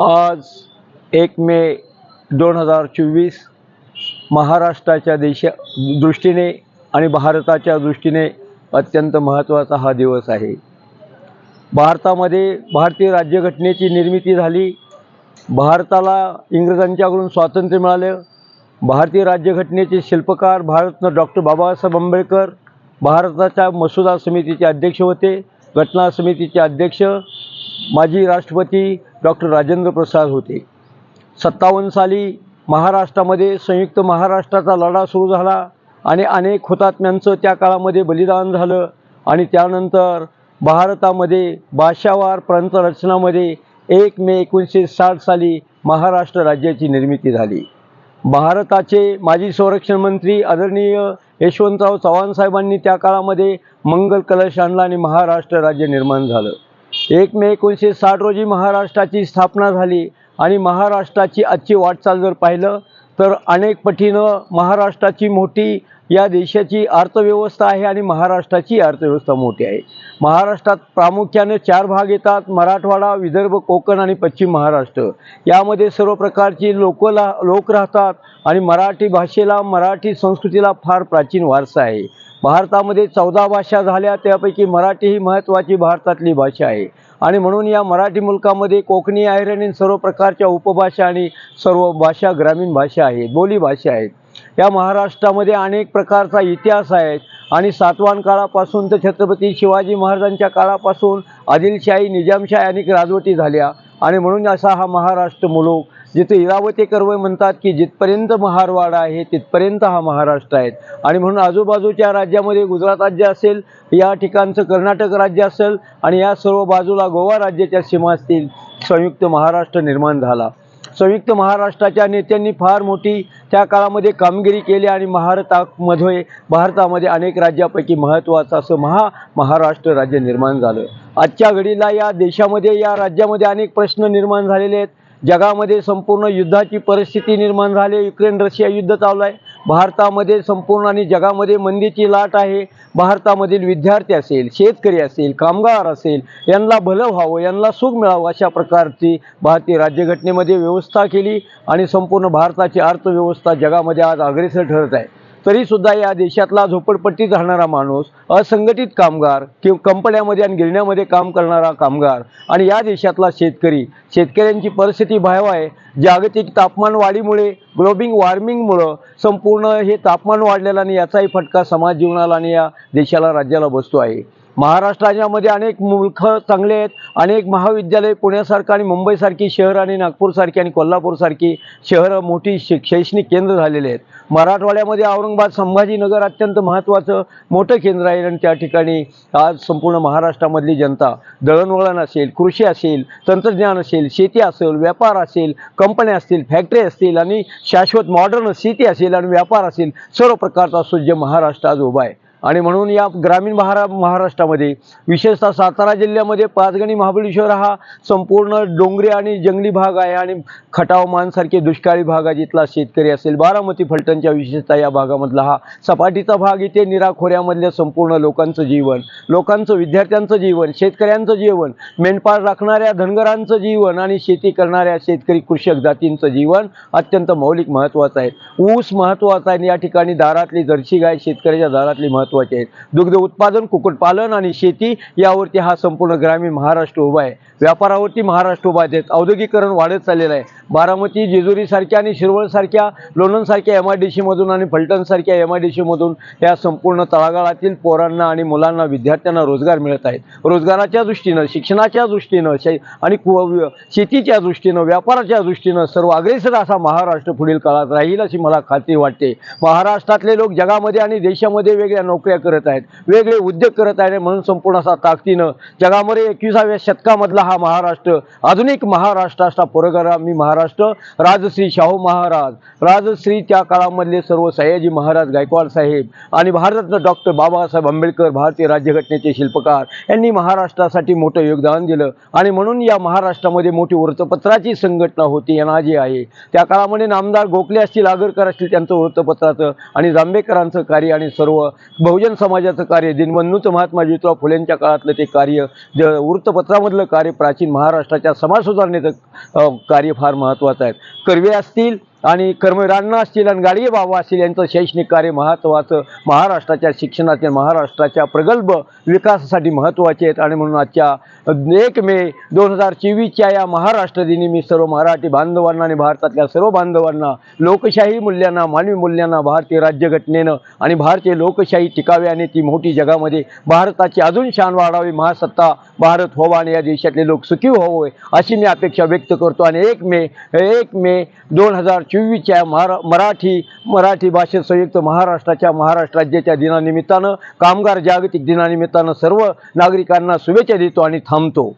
आज एक मे दोन हजार चोवीस महाराष्ट्राच्या देशा दृष्टीने आणि भारताच्या दृष्टीने अत्यंत महत्त्वाचा हा दिवस आहे. भारतामध्ये भारतीय राज्यघटनेची निर्मिती झाली. भारताला इंग्रजांच्याकडून स्वातंत्र्य मिळालं. भारतीय राज्यघटनेचे शिल्पकार भारतनं डॉक्टर बाबासाहेब आंबेडकर भारताच्या मसुदा समितीचे अध्यक्ष होते. घटना समितीचे अध्यक्ष माजी राष्ट्रपती डॉक्टर राजेंद्र प्रसाद होते. सत्तावन्न साली महाराष्ट्रामध्ये संयुक्त महाराष्ट्राचा लढा सुरू झाला आणि अनेक हुतात्म्यांचं त्या काळामध्ये बलिदान झालं आणि त्यानंतर भारतामध्ये भाषावार प्रांतरचनामध्ये एक मे एकोणीसशे साठ साली महाराष्ट्र राज्याची निर्मिती झाली. भारताचे माजी संरक्षण मंत्री आदरणीय यशवंतराव चव्हाण साहेबांनी त्या काळामध्ये मंगल कलश आणला आणि महाराष्ट्र राज्य निर्माण झालं. एक मे एकोणीसशे साठ रोजी महाराष्ट्राची स्थापना झाली. आणि महाराष्ट्राची आजची वाटचाल जर पाहिलं तर अनेक पटीनं महाराष्ट्राची मोठी या देशाची अर्थव्यवस्था आहे आणि महाराष्ट्राची अर्थव्यवस्था मोठी आहे. महाराष्ट्रात प्रामुख्याने चार भाग येतात मराठवाडा विदर्भ कोकण आणि पश्चिम महाराष्ट्र. यामध्ये सर्व प्रकारची लोकला लोक राहतात आणि मराठी भाषेला मराठी संस्कृतीला फार प्राचीन वारसा आहे. भारतामध्ये चौदा भाषा झाल्या त्यापैकी मराठी ही महत्त्वाची भारतातली भाषा आहे. आणि म्हणून या मराठी मुलकामध्ये कोकणी अहिराणी सर्व प्रकारच्या उपभाषा आणि सर्व भाषा ग्रामीण भाषा आहेत बोलीभाषा आहेत. या महाराष्ट्रामध्ये अनेक प्रकारचा इतिहास आहे आणि सातवान काळापासून तर छत्रपती शिवाजी महाराजांच्या काळापासून आदिलशाही निजामशाही अनेक राजवटी झाल्या आणि म्हणून असा हा महाराष्ट्र मुलूक जिथे इरावती कर्वे म्हणतात की जिथपर्यंत महारवाडा आहे तिथपर्यंत हा महाराष्ट्र आहे. आणि म्हणून आजूबाजूच्या राज्यामध्ये गुजरात राज्य असेल या ठिकाणचं कर्नाटक राज्य असेल आणि या सर्व बाजूला गोवा राज्याच्या सीमा असतील संयुक्त महाराष्ट्र निर्माण झाला. संयुक्त महाराष्ट्राच्या नेत्यांनी फार मोठी त्या काळामध्ये कामगिरी केली आणि महारतामध्ये भारतामध्ये अनेक राज्यापैकी महत्त्वाचं असं महा महाराष्ट्र राज्य निर्माण झालं. आजच्या घडीला या देशामध्ये या राज्यामध्ये अनेक प्रश्न निर्माण झालेले आहेत. जगामध्ये संपूर्ण युद्धाची परिस्थिती निर्माण झाली युक्रेन रशिया युद्ध चालू आहे. भारतामध्ये संपूर्ण आणि जगामध्ये मंदीची लाट आहे. भारतामधील विद्यार्थी असेल शेतकरी असेल कामगार असेल यांना भलं व्हावं यांना सुख मिळावं अशा प्रकारची भारतीय राज्यघटनेमध्ये व्यवस्था केली आणि संपूर्ण भारताची अर्थव्यवस्था जगामध्ये आज अग्रेसर ठरत आहे. तरीसुद्धा या देशातला झोपडपट्टीत राहणारा माणूस असंघटित कामगार किंवा कंपन्यामध्ये आणि गिरण्यामध्ये काम करणारा कामगार आणि या देशातला शेतकरी शेतकऱ्यांची परिस्थिती भयावह आहे. जागतिक तापमान वाढीमुळे ग्लोबिंग वॉर्मिंगमुळं संपूर्ण हे तापमान वाढलेलं आणि याचाही फटका समाज जीवनाला आणि या देशाला राज्याला बसतो आहे. महाराष्ट्राच्यामध्ये अनेक मुल्क चांगले आहेत. अनेक महाविद्यालय पुण्यासारखं आणि मुंबईसारखी शहर आणि नागपूरसारखी आणि कोल्हापूरसारखी शहरं मोठी शि शैक्षणिक केंद्र झालेले आहेत. मराठवाड्यामध्ये औरंगाबाद संभाजीनगर अत्यंत महत्त्वाचं मोठं केंद्र आहे आणि त्या ठिकाणी आज संपूर्ण महाराष्ट्रामधली जनता दळणवळण असेल कृषी असेल तंत्रज्ञान असेल शेती असेल व्यापार असेल कंपन्या असतील फॅक्टरी असतील आणि शाश्वत मॉडर्न शेती असेल आणि व्यापार असेल सर्व प्रकारचा सूर्य महाराष्ट्र आज उभा आहे. आणि म्हणून या ग्रामीण महारा महाराष्ट्रामध्ये विशेषतः सातारा जिल्ह्यामध्ये पाचगणी महाबळेश्वर हा संपूर्ण डोंगरी आणि जंगली भाग आहे आणि खटाव मानसारखे दुष्काळी भाग आहे जिथला शेतकरी असेल बारामती फलटणच्या विशेषतः या भागामधला हा सपाटीचा भाग इथे निराखोऱ्यामधल्या संपूर्ण लोकांचं जीवन लोकांचं विद्यार्थ्यांचं जीवन शेतकऱ्यांचं जीवन मेंढपाळ राखणाऱ्या धनगरांचं जीवन आणि शेती करणाऱ्या शेतकरी कृषक जातींचं जीवन अत्यंत मौलिक महत्त्वाचं आहे. ऊस महत्त्वाचा आहे आणि या ठिकाणी दारातली जर्सी गाय शेतकऱ्याच्या दारातली महत्त्व महत्त्वाची आहेत. दुग्ध उत्पादन कुक्कुटपालन आणि शेती यावरती हा संपूर्ण ग्रामीण महाराष्ट्र उभा आहे. व्यापारावरती महाराष्ट्र उभा आहे. औद्योगिकरण वाढत चाललेलं आहे. बारामती जेजुरीसारख्या आणि शिरवळसारख्या लोणंदसारख्या एम आय डी सीमधून आणि फलटणसारख्या एम आय डी सीमधून या संपूर्ण तळागाळातील पोरांना आणि मुलांना विद्यार्थ्यांना रोजगार मिळत आहेत. रोजगाराच्या दृष्टीनं शिक्षणाच्या दृष्टीनं शै आणि शेतीच्या दृष्टीनं व्यापाराच्या दृष्टीनं सर्व अग्रेसर असा महाराष्ट्र पुढील काळात राहील अशी मला खात्री वाटते. महाराष्ट्रातले लोक जगामध्ये आणि देशामध्ये वेगळ्या नोकऱ्या करत आहेत वेगळे उद्योग करत आहेत म्हणून संपूर्ण असा ताकदीनं जगामध्ये एकविसाव्या शतकामधला हा महाराष्ट्र आधुनिक महाराष्ट्र असा पुरोगामी महाराष्ट्र राजश्री शाहू महाराज. राजश्री त्या काळामधले सर्व सयाजी महाराज गायकवाड साहेब आणि भारतरत्न डॉक्टर बाबासाहेब आंबेडकर भारतीय राज्यघटनेचे शिल्पकार यांनी महाराष्ट्रासाठी मोठं योगदान दिलं. आणि म्हणून या महाराष्ट्रामध्ये मोठी वृत्तपत्राची संघटना होती एनआजी आहे त्या काळामध्ये नामदार गोखले असतील आगरकर असतील त्यांचं वृत्तपत्राचं आणि जांभेकरांचं कार्य आणि सर्व बहुजन समाजाचं कार्य दिनबंधूचं महात्मा ज्योतिराव फुलेंच्या काळातलं ते कार्य ज वृत्तपत्रामधलं कार्य प्राचीन महाराष्ट्राच्या समाज सुधारणेचं कार्य फार महत्त्वाचं आहे. कर्वे असतील आणि कर्मरांना असतील आणि गाडगे बाबा असतील यांचं शैक्षणिक कार्य महत्त्वाचं. महाराष्ट्राच्या शिक्षणातील महाराष्ट्राच्या प्रगल्भ विकासासाठी महत्त्वाचे आहेत. आणि म्हणून आजच्या एक मे दोन हजार चोवीसच्या या महाराष्ट्र दिनी मी सर्व मराठी बांधवांना आणि भारतातल्या सर्व बांधवांना लोकशाही मूल्यांना मानवी मूल्यांना भारतीय राज्यघटनेनं आणि भारतीय लोकशाही टिकावी आणि ती मोठी जगामध्ये भारताची अजून शान वाढावी. महासत्ता भारत व्हावा आणि या देशातले लोक सुखी व्हावे अशी मी अपेक्षा व्यक्त करतो. आणि एक मे एक मे दोन हजार चोवीसच्या महारा मराठी मराठी भाषेत संयुक्त महाराष्ट्राच्या महाराष्ट्र राज्याच्या दिनानिमित्तानं कामगार जागतिक दिनानिमित्तानं सर्व नागरिकांना शुभेच्छा देतो आणि थांबतो.